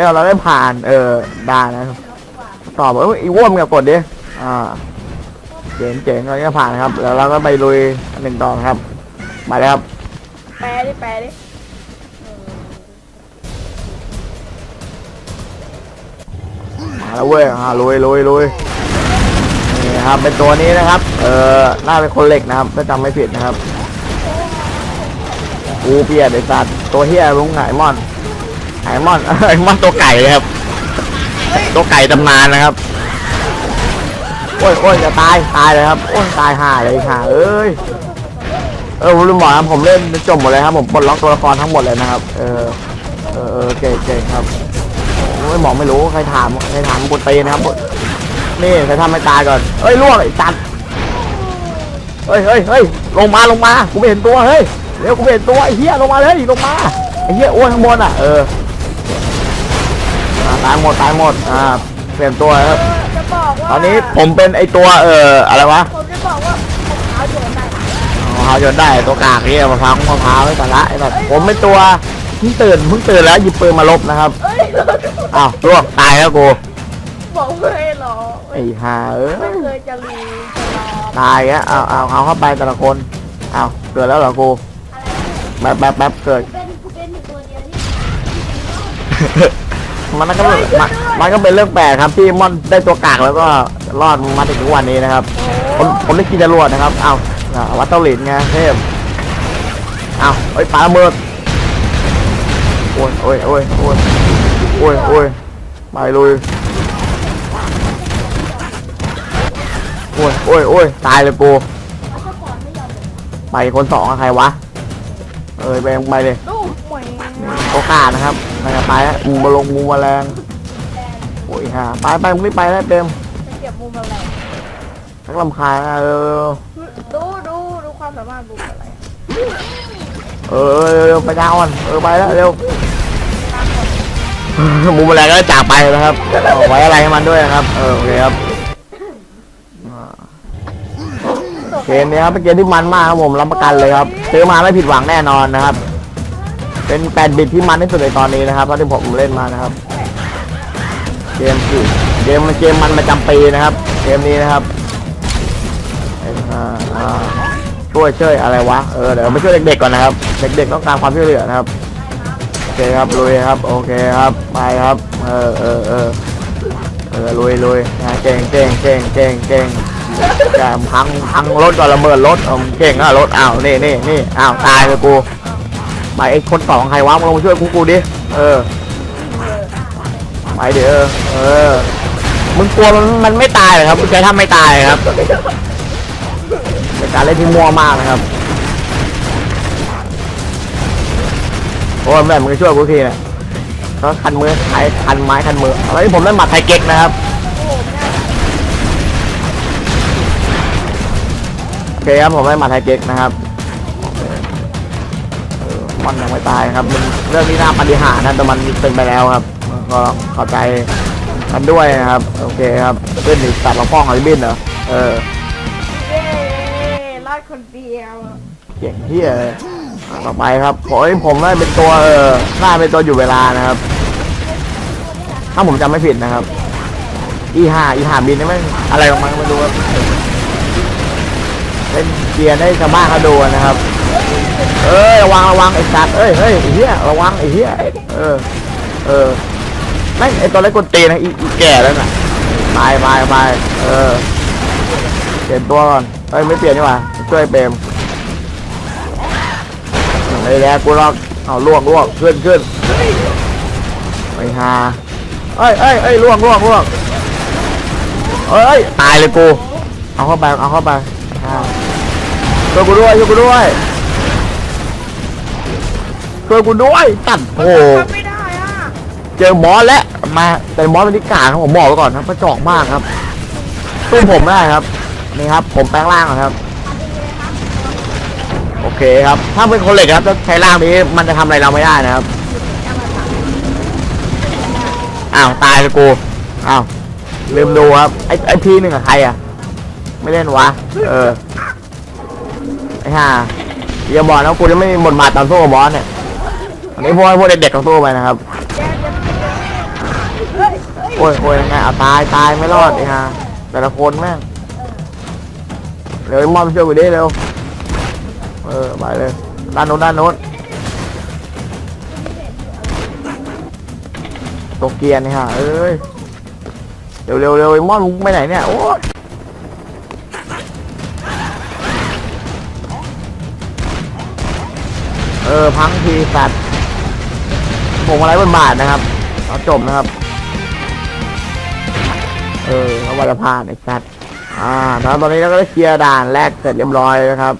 อ้ยเราได้ผ่านเออได้นะครับตอบว่าเอ้ยอีอ้วนมึงกับกดดิอ่าเจ๋งเจ๋งเราได้ผ่านนะครับ แล้วเราก็ไปลุยอันหนึ่งต่อนะครับ มาเลยครับแปลดิแปลดิมาแล้วเว้ยอ่าลุยลุยลุยนี่นะครับเป็นตัวนี้นะครับ เออน่าเป็นคนเหล็กนะครับถ้าจำไม่ผิดนะครับกูเปียดไอ้สัตว์ตัวเฮียลุงไหนมอน ไหนมอนไอ้มอนตัวไก่เลยครับ ตัวไก่ตำนานนะครับ โอ้ยโอ้ยจะตายตายเลยครับ โอ้ยตายห่าเลยห่าเอ้ย เออผมลืมบอกครับผมเล่นจบหมดเลยครับ ผมปลดล็อกตัวละครทั้งหมดเลยนะครับ เออ เออเออเก่งเก่งครับไม่บอกไม่รู้ใครถามใครถามบนตีนะครับนี่ใครทำไม่ตายก่อน เอ้ยล่วงไอ้จัดเฮ้ยเฮ้ยเฮ้ยลงมาลงมา กูไม่เห็นตัว เฮ้ย เร็วกูไม่เห็นตัวไอ้เหี้ยลงมาเลยลงมา ไอ้เหี้ยอ้วนข้างบนอะ เออาตายหมดตายหมดอ่าเปลี่ยนตัวครับเออจะบอกว่าตอนนี้ผมเป็นไอตัวเอออะไรวะผมจะบอกว่าผมเท้าโยนได้มะพร้าวโยนได้ตัวกากเนี่ยมะพร้าวมะพร้าวไอ้สาระไอ้แบบผมเป็นตัวเพิ่งตื่นเพิ่งตื่นแล้วหยิบปืนมาลบนะครับเอ้ยอ้าวล่วงตายแล้วกูบอกไม่หรอไอ้ห่าเอ้ไม่ยเคยจะรีจะรอตายแล้วเอาเอาเอาเข้าไปแต่ละคนเอาเกิดแล้วเหรอกูแป๊บแป๊บแป๊บเกิด เป็นกูเป็นอยู่ตัวเดียวที่ มันก็เป็นมันมันก็เป็นเรื่องแปลกครับที่ม่อนได้ตัวกากแล้วก็รอดมาถึงทุกวันนี้นะครับ ผมผมได้กินจรวดนะครับเอาอ่าวัดเตาหลินไงเทพเอาเอ้ยปาระเบิดโอ้ยโอ้ยโอ้ยโอ้ยโอ้ยโอ้ยไปลุยโอ้ยโอ้ยโอ้ยตายเลยกูไปคนสองอะใครวะเอ้ยไปไปเลยดูหมวย โอกาสนะครับนะครับไปแล้วมูมาลงมูมาแรงโอ้ยฮะไปไปมึงไม่ไปแล้วเต็มจะเก็บมุมอะไรทักลำคาญนะเออดูดูดูความสามารถมุมอะไรเออเออเร็วไปดาวมันเออไปแล้วเร็วมูมาแรงก็จากไปนะครับเอาไว้อะไรให้มันด้วยนะครับ เออโอเคครับอ่าเกมนี้ครับเป็นเกมที่มันมากครับผมรับประกันเลยครับซื้อมาไม่ผิดหวังแน่นอนนะครับ เป็นแปดบิตที่มันที่สุดในตอนนี้นะครับเท่าที่ผมเล่นมานะครับ เกมคือเกมมันเกมมันประจำปีนะครับ เกมนี้นะครับช่วยช่วยอะไรวะเออเดี๋ยวไปช่วยเด็กๆก่อนนะครับ เด็กๆต้องการความช่วยเหลือนะครับโอเคครับลุยครับ โอเคครับไปครับ เออเออเออเออลุยลุยนะเก่งเก่งเก่งเก่งเก่งจะพังพังรถก่อนระเบิดรถเอาเก่งอะรถอ้าวนี่นี่นี่อ้าวตายเลยกู ไปไอ้คนสองใครวะมึงลงมาช่วยกูกูดิ เออไปเดี๋ยวเออ มึงกลัวมันมันไม่ตายเหรอครับมึงใช้ทำไม่ตายครับเป็นการเล่นที่มัวมากนะครับโอ้ยแม่มึงช่วยกูทีนี่ยก็คันมือไอ้คันไม้คันมือแล้วที่ผมเล่นหมัดไทยเก๊กนะครับโอเคครับผมเล่นหมัดไทยเก๊กนะครับ เออมันยังไม่ตายครับมันเรื่องนี้น่าปฏิหารย์นะแต่มันเป็นไปแล้วครับ ก็เข้าใจกันด้วยนะครับ โอเคครับเพื่อนหนีตัดเราป้องหอยบินเหรอเออเย้รอดคนเดียวเก่งที่เออต่อไปครับขอให้ผมได้เป็นตัวเออหน้าเป็นตัวอยู่เวลานะครับ ถ้าผมจำไม่ผิดนะครับ อีห้าอีห้าบินนี่ไม่อะไรของมันมาดูครับเล่นเกียร์ให้ชาวบ้านเขาดูนะครับ เอ้ยระวังระวังไอ้สัตว์เอ้ยเฮ้ยไอ้เหี้ยระวังไอ้เหี้ยเออเออไม่ไอ้ตัวเล็กกวนตีนะอีอีแก่แล้วน่ะไปไปไปเออเปลี่ยนตัวก่อนเอ้ยไม่เปลี่ยนดีกว่าช่วยเปรมไอ้แล้วกูลอกเอาลวกลวกขึ้นขึ้นไปหาเอ้ยเอ้ยเอ้ยลวกลวกลวกเอ้ยตายเลยกูเอาเข้าไปเอาเข้าไปช่วยกูด้วยช่วยกูด้วย ช่วยกูด้วยตัดโอ้โหทำไม่ได้อะเจอบอสแล้วมาแต่บอสเป็นที่กลางครับผมบอกไว้ก่อนครับกระจอกมากครับตู้ผมไม่ได้ครับนี่ครับ ผมแปลงร่างก่อนครับ โอเคครับ ถ้าเป็นคนเหล็กครับถ้าใช้ร่างนี้มันจะทำอะไรเราไม่ได้นะครับอ้าวตายเลยกูอ้าวลืมดูครับไอ้ไอ้ทีหนึ่งกับใครอะ ไม่เล่นวะเออไอ้ห่าอย่าบอกนะกูจะไม่มีบทบาทตอนสู้กับบอสเนี่ย อันนี้พวกพวกเด็กๆต้องสู้ไปนะครับโอ้ยโอ้ยยังไงเอาตายตายไม่รอดไอ้ฮะแต่ละคนแม่งเร็วไอ้มอนช่วยกูดิเร็วเออไปเลยด้านโน้นด้านโน้นตกเกียร์นี่ฮะเอ้ยเร็วเร็วเร็วไอ้มอนมึงไปไหนเนี่ยโอ้ยเออพังทีสัตว์ ผมอะไรบนบาทนะครับเราจบนะครับ เออเขาวันละพาดไอ้สัตว์อ่าตอนนี้เราก็ได้เคลียร์ด่านแรกเสร็จเรียบร้อยนะครับ